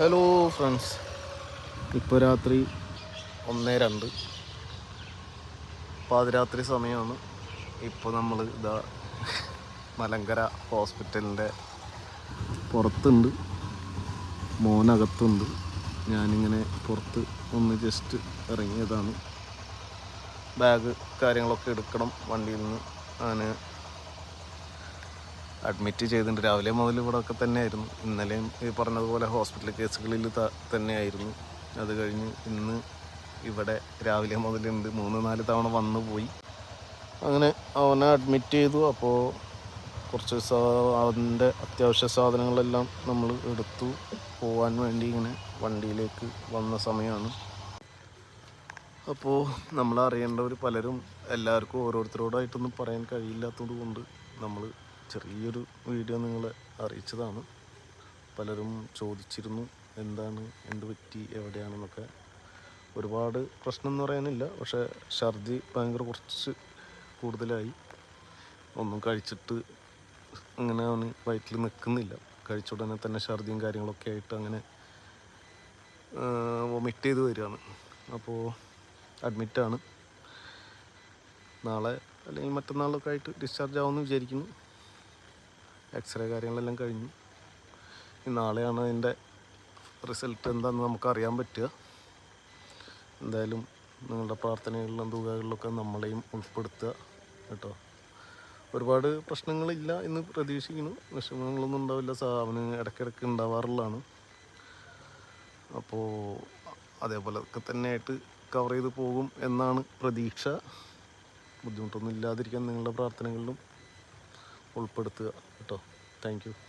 Hello friends ഇപ്പോൾ രാത്രി ഒന്ന് രണ്ട്. പാതിരാത്രി സമയമാണ് ഇപ്പോൾ നമ്മൾ ഇതാ മലങ്കര ഹോസ്പിറ്റലിന്റെ പുറത്തുണ്ട്. മോനകത്തുണ്ട്. ഞാനിങ്ങനെ പുറത്ത് ഒന്ന് ജസ്റ്റ് ഇറങ്ങിയതാണ്. ബാഗ് കാര്യങ്ങളൊക്കെ എടുക്കണം വണ്ടിയിൽ നിന്ന് അങ്ങനെ അഡ്മിറ്റ് ചെയ്തിട്ടുണ്ട്. രാവിലെ മുതൽ ഇവിടെ ഒക്കെ തന്നെയായിരുന്നു. ഇന്നലെയും ഈ പറഞ്ഞതുപോലെ ഹോസ്പിറ്റൽ കേസുകളിൽ തന്നെയായിരുന്നു. അത് കഴിഞ്ഞ് ഇന്ന് ഇവിടെ രാവിലെ മുതലുണ്ട് മൂന്ന് നാല് തവണ വന്നു പോയി. അങ്ങനെ അവനെ അഡ്മിറ്റ് ചെയ്തു. അപ്പോൾ കുറച്ച് അവന്റെ അത്യാവശ്യ സാധനങ്ങളെല്ലാം നമ്മൾ എടുത്തു. പോകാൻ വേണ്ടി ഇങ്ങനെ വണ്ടിയിലേക്ക് വന്ന സമയമാണ്. അപ്പോൾ നമ്മൾ അറിയേണ്ടവർ പലരും എല്ലാവർക്കും ഓരോരുത്തരോടായിട്ടൊന്നും പറയാൻ കഴിയില്ലാത്തത് കൊണ്ട് നമ്മൾ ചെറിയൊരു വീഡിയോ നിങ്ങളെ അറിയിച്ചതാണ്. പലരും ചോദിച്ചിരുന്നു എന്താണ് എന്ത് പറ്റി എവിടെയാണെന്നൊക്കെ. ഒരുപാട് പ്രശ്നം എന്ന് പറയാനില്ല പക്ഷേ ഛർദി ഭയങ്കര കുറച്ച് കൂടുതലായി. ഒന്നും കഴിച്ചിട്ട് അങ്ങനെ അവന് വയറ്റിൽ നിൽക്കുന്നില്ല. കഴിച്ച ഉടനെ തന്നെ ഛർദിയും കാര്യങ്ങളൊക്കെ ആയിട്ട് അങ്ങനെ വൊമിറ്റ് ചെയ്ത് വരികയാണ്. അപ്പോൾ അഡ്മിറ്റാണ്. നാളെ അല്ലെങ്കിൽ മറ്റന്നാളൊക്കെ ആയിട്ട് ഡിസ്ചാർജ് ആവുമെന്ന് വിചാരിക്കുന്നു. എക്സ്റേ കാര്യങ്ങളെല്ലാം കഴിഞ്ഞു. നാളെയാണ് അതിന്റെ റിസൾട്ട് എന്താണെന്ന് നമുക്കറിയാൻ പറ്റുക. എന്തായാലും നിങ്ങളുടെ പ്രാർത്ഥനകളിലും തുകകളിലൊക്കെ നമ്മളെയും ഉൾപ്പെടുത്തുക കേട്ടോ. ഒരുപാട് പ്രശ്നങ്ങളില്ല എന്ന് പ്രതീക്ഷിക്കുന്നു. വിഷമങ്ങളൊന്നും ഉണ്ടാവില്ല. സാവന് ഇടയ്ക്കിടയ്ക്ക് ഉണ്ടാവാറുള്ളതാണ്. അപ്പോൾ അതേപോലെ ഒക്കെ തന്നെയായിട്ട് കവർ ചെയ്ത് പോകും എന്നാണ് പ്രതീക്ഷ. ബുദ്ധിമുട്ടൊന്നും ഇല്ലാതിരിക്കാൻ നിങ്ങളുടെ പ്രാർത്ഥനകളിലും ഉൾപ്പെടുത്തുക. കേട്ടോ. താങ്ക്